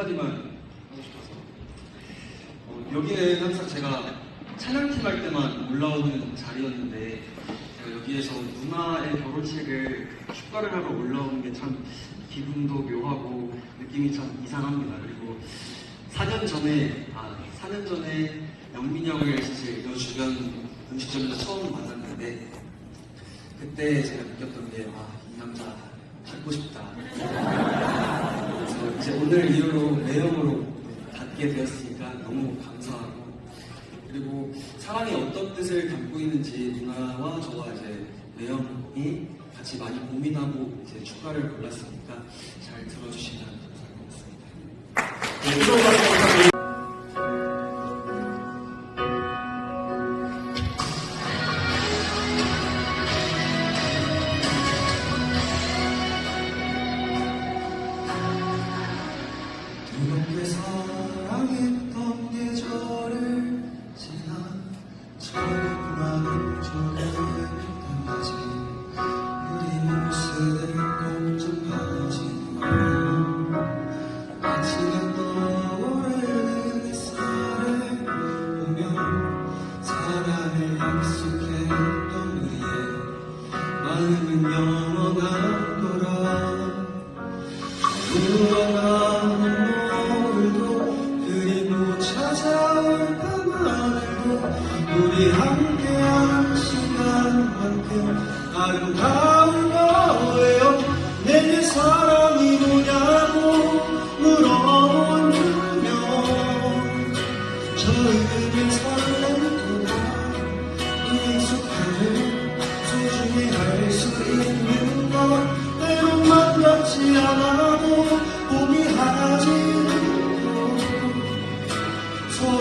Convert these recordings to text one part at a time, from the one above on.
한마디만 하고 싶어서 어, 여기는 항상 제가 찬양팀 할 때만 올라오는 자리였는데 제가 여기에서 누나의 결혼식을 축가를 하러 올라오는 게 참 기분도 묘하고 느낌이 참 이상합니다. 그리고 4년 전에 아 4년 전에 영민이 형을 사실 이 주변 음식점에서 처음 만났는데 그때 제가 느꼈던 게 아 이 남자 닮고 싶다. 오늘 이후로 매형으로 닿게 되었으니까 너무 감사하고 그리고 사랑이 어떤 뜻을 담고 있는지 누나와 저와 이제 매형이 같이 많이 고민하고 이제 축가를 골랐으니까 잘 들어주시면 사랑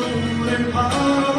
서로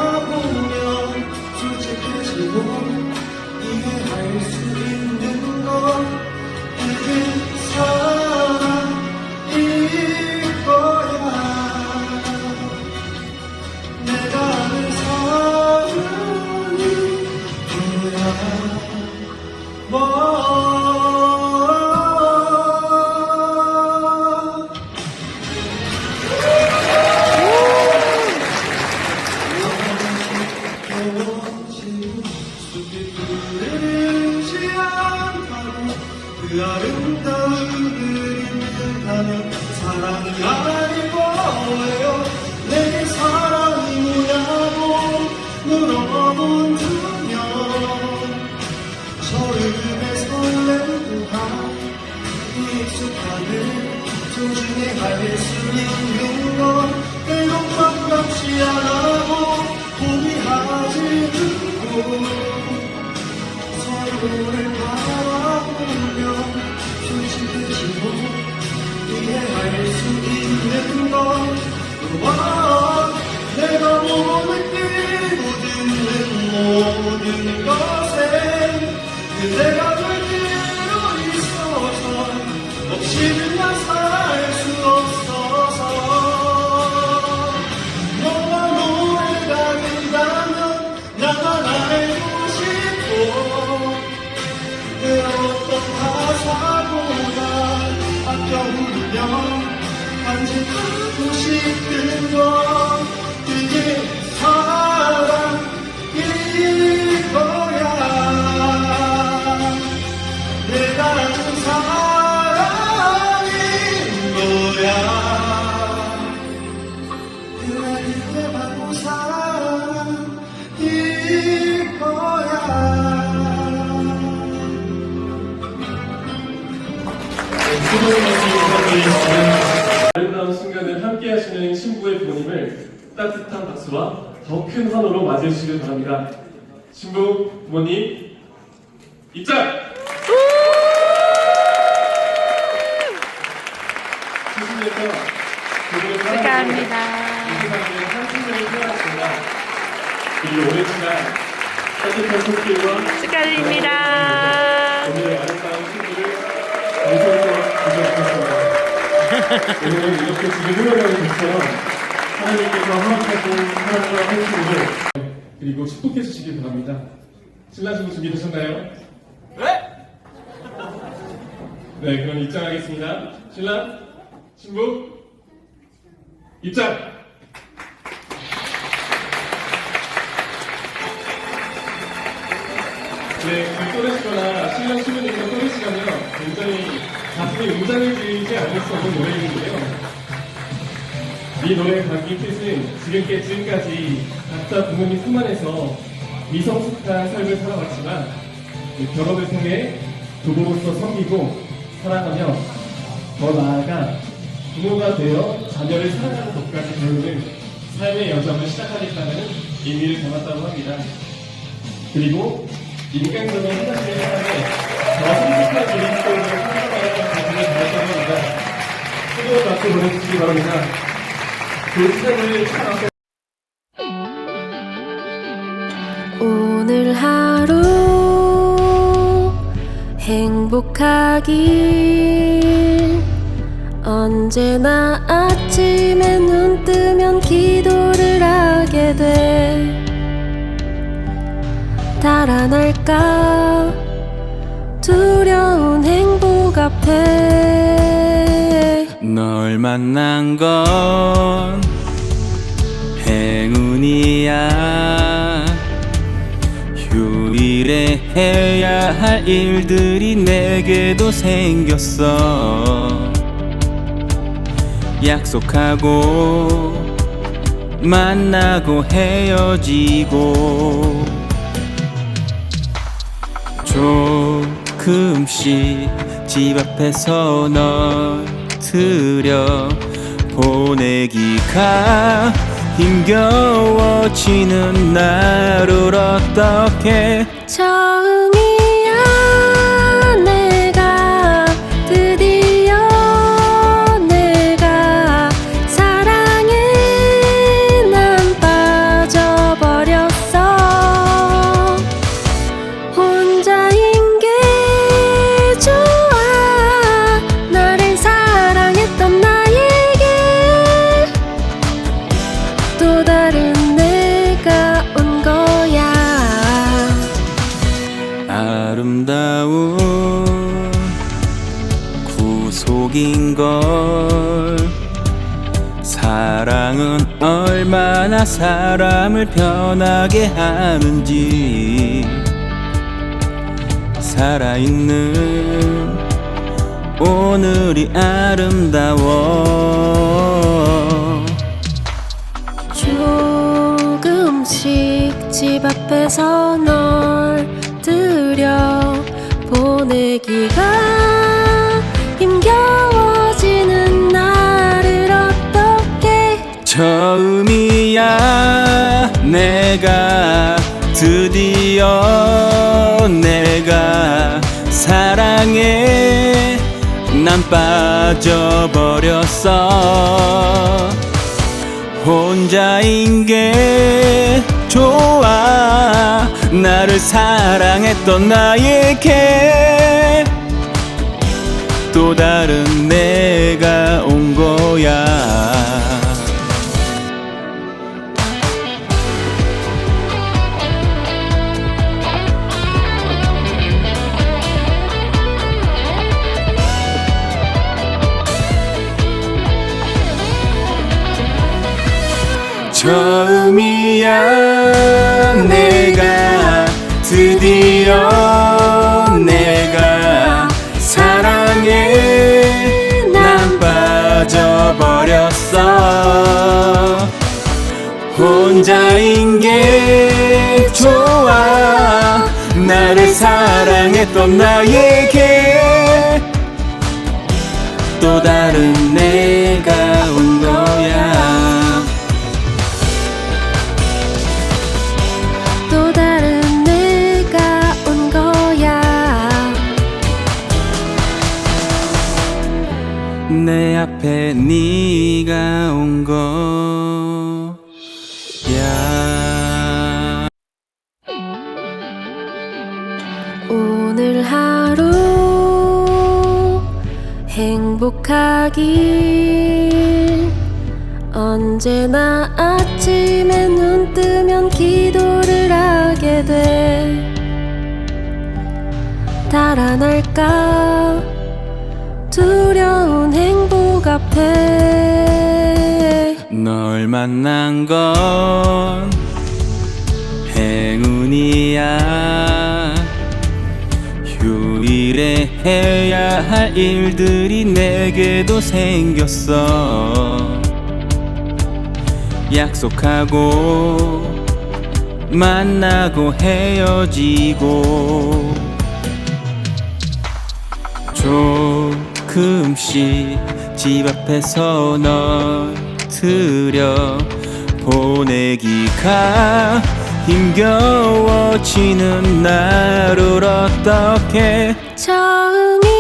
서로를 바라보며 솔직해지고 이해할 수 있는 건 너와 내가 몸을 듣는 모든 것에 그대가 싶은 건 그게 사랑일 거야. 내가 아는 사랑인 거야? 그래 그게 바로 사랑일 거야. 부탁드리겠습니다. 아름다운 순간을 함께 하시는 신부의 부모님을 따뜻한 박수와 더 큰 환호로 맞이해 주시길 바랍니다. 신부 부모님 입장! 수신에서 그분의 축하합니다. 이 세상에 한순간을 태어났습니다. 그리고 오랜 시간 따뜻한 손길과 축하드립니다. 오늘의 아름다운 신부를 방송에서 보셨습니다. 오늘은 이렇게 지금 흘러가는 것처럼 하나님께서 허락하신 사랑과 한심을 그리고 축복해 주시길 바랍니다. 신랑 신부 준비되셨나요? 네! 네, 그럼 입장하겠습니다. 신랑, 신부, 입장! 네, 그 또래 시거나 신랑 신부님과 또래 시가면 굉장히 가슴에 웅장을 들이지 않을 수 없는 노래인데요. 이 노래의 감기 뜻은 지금께 지금까지 각자 부모님 품 안에서 미성숙한 삶을 살아왔지만 이 결혼을 통해 부모로서 섬기고 사랑하며 더 나아가 부모가 되어 자녀를 사랑하는 것까지 배우는 삶의 여정을 시작하겠다는 의미를 담았다고 합니다. 그리고 인간적인 화장실의 사랑에 오늘 하루 행복하길. 언제나 아침에 눈 뜨면 기도를 하게 돼. 달아날까 두려운 행복 앞에 널 만난 건 행운이야. 휴일에 해야 할 일들이 내게도 생겼어. 약속하고 만나고 헤어지고 조금씩 집 앞에서 널 들여 보내기가 힘겨워지는 나를 어떻게 사람을 변하게 하는지 살아있는 오늘이 아름다워. 조금씩 집 앞에서 널 들여 보내기가 내가 드디어 내가 사랑에 난 빠져버렸어. 혼자인 게 좋아. 나를 사랑했던 나에게 또 다른 내가 온 거야 처음이야 내가 드디어 내가 사랑에 난 빠져버렸어. 혼자인 게 좋아. 나를 사랑했던 나에게 또 다른 행복하길 언제나 아침에 눈 뜨면 기도를 하게 돼. 달아날까? 두려운 행복 앞에. 널 만난 건 행운이야 휴일에 해야 할 일들이 내게도 생겼어. 약속하고 만나고 헤어지고 조금씩 집 앞에서 널 들여 보내기가 힘겨워지는 나를 어떻게 처음이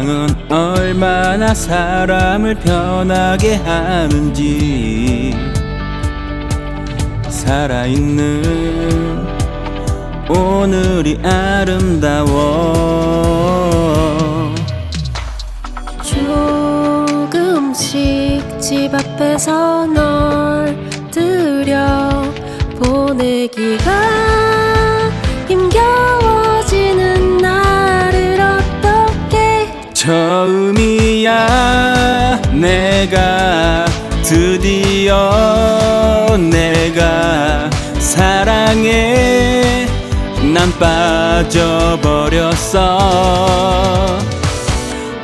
사랑은 얼마나 사람을 변하게 하는지. 살아있는 오늘이 아름다워. 조금씩 집 앞에서 널 드디어 내가 사랑에 난 빠져버렸어.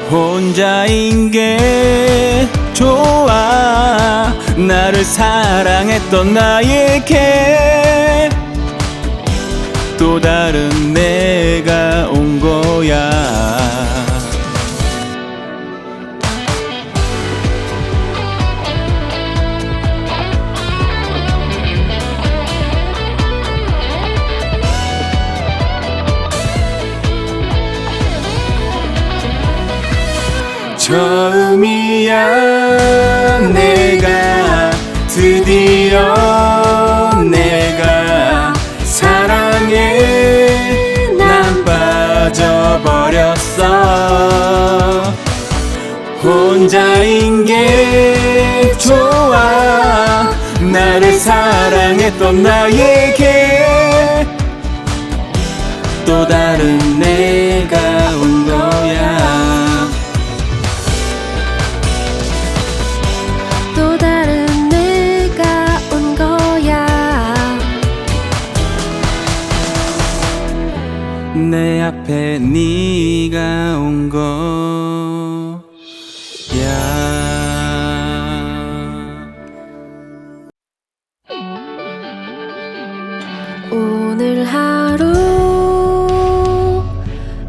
혼자인 게 좋아. 나를 사랑했던 나에게 또 다른 내가 온 거야 처음이야. 내가 드디어 내가 사랑에 난 빠져버렸어. 혼자인 게 좋아. 나를 사랑했던 나에게 또 다른 네가 온 거야. 오늘 하루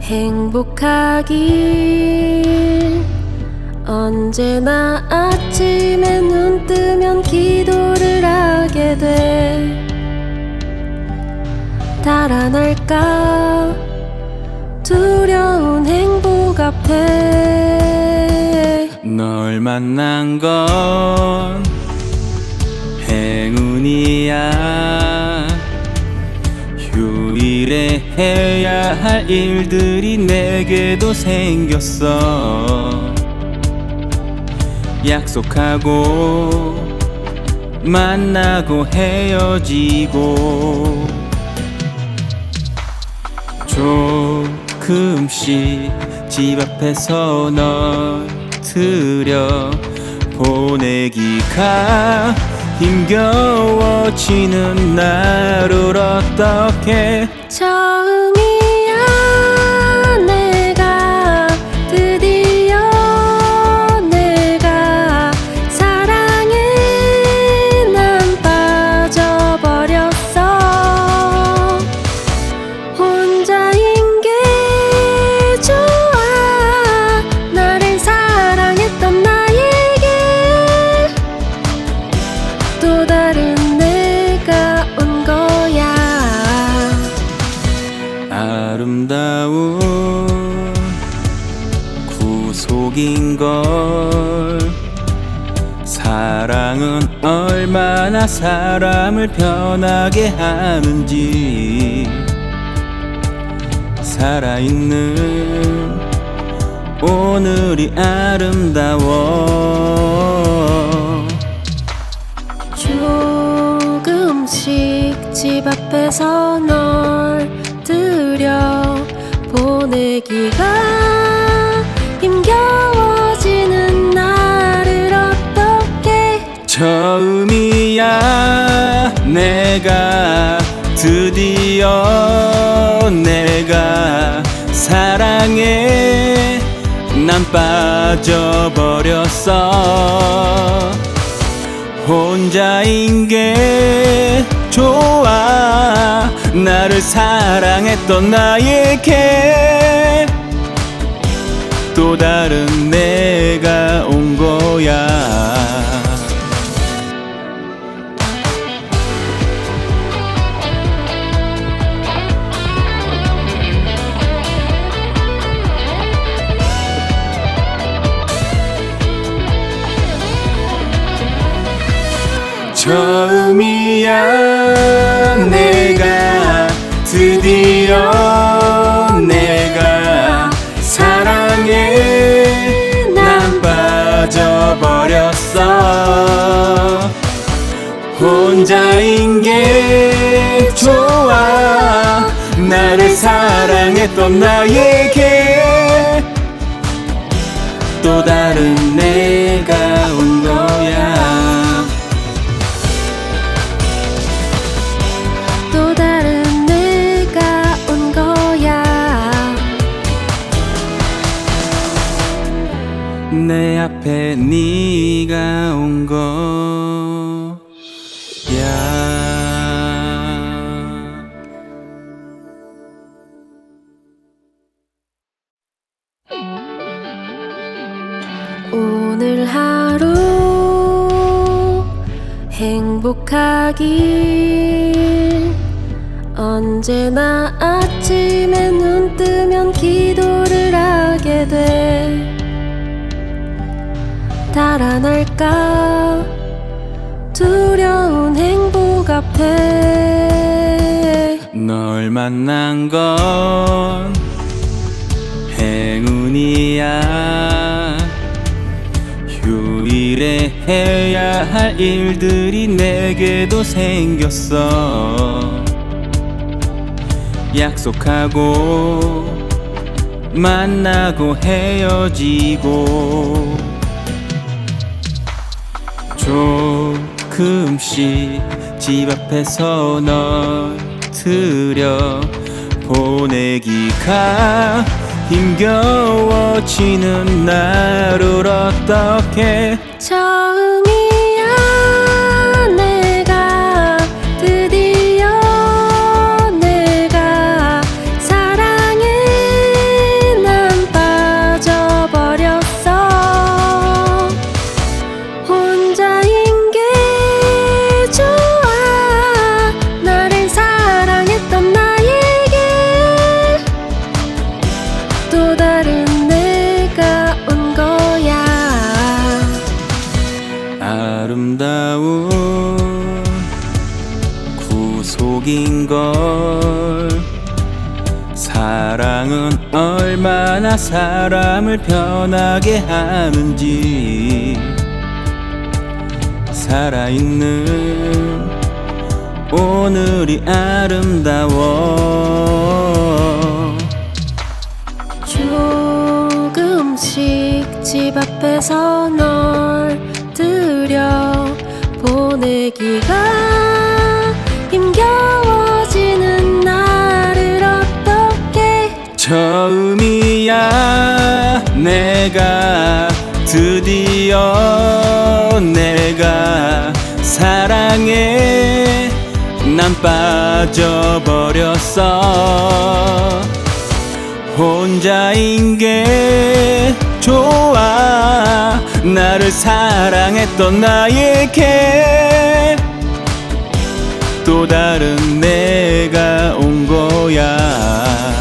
행복하길. 언제나 아침에 눈 뜨면 기도를 하게 돼. 달아날까? 두려운 앞에 널 만난 건 행운이야. 휴일에 해야 할 일들이 내게도 생겼어. 약속하고 만나고 헤어지고 조금씩 집 앞에서 널 들여 보내기가 힘겨워지는 나를 어떻게 처음 사람을 변하게 하는지 살아있는 오늘이 아름다워. 조금씩 집 앞에서 널 들여 보내기가 힘겨워지는 나를 어떻게 처음이야 내가 드디어 내가 사랑에 난 빠져버렸어. 혼자인 게 좋아. 나를 사랑했던 나에게 또 다른 내가 온 거야 처음이야. 내가 드디어 내가 사랑에 난 빠져버렸어. 혼자인 게 좋아. 나를 사랑했던 나에게 앞에 네가 온 거야. 오늘 하루 행복하길. 언제나 아침에 달아날까? 두려운 행복 앞에 널 만난 건 행운이야. 휴일에 해야 할 일들이 내게도 생겼어. 약속하고 만나고 헤어지고 조금씩 집 앞에서 널 들여 보내기가 힘겨워지는 나를 어떻게 처음 사람을 변하게 하는지. 살아있는 오늘이 아름다워. 조금씩 집 앞에서 널 내가 드디어 내가 사랑에 난 빠져버렸어. 혼자인 게 좋아. 나를 사랑했던 나에게 또 다른 내가 온 거야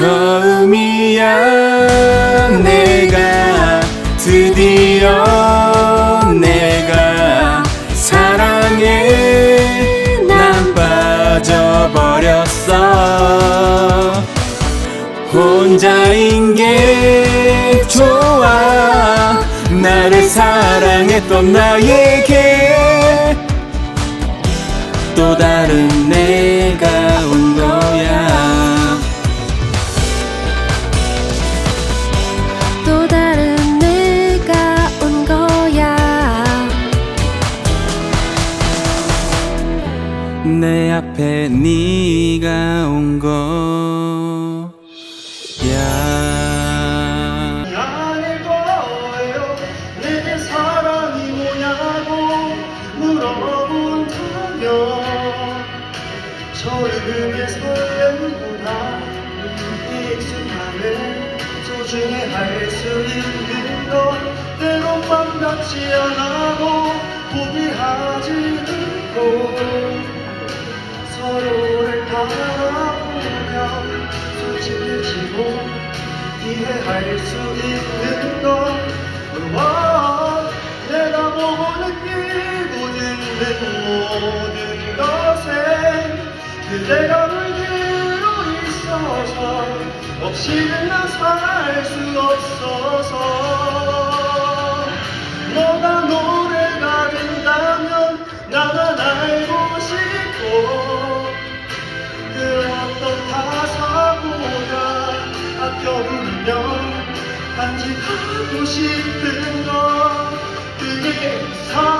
처음이야. 내가 드디어 내가 사랑에 난 빠져버렸어. 혼자인 게 좋아. 나를 사랑했던 나에게 처음의 설렘보다 익숙함을 소중히 할 수 있는 것 때론 반갑지 않아도 포기하지 않고 서로를 바라보며 솔직해지고 이해할 수 있는 것 와, 내가 보고 느끼고 듣는 모든 것에 그대가 물들어 있어서 없이는 나살수 없어서. 너가 노래가 된다면 나만 알고 싶고 그 어떤 가사보다 아껴 부르며 간직하고 싶은 것. 그게 사랑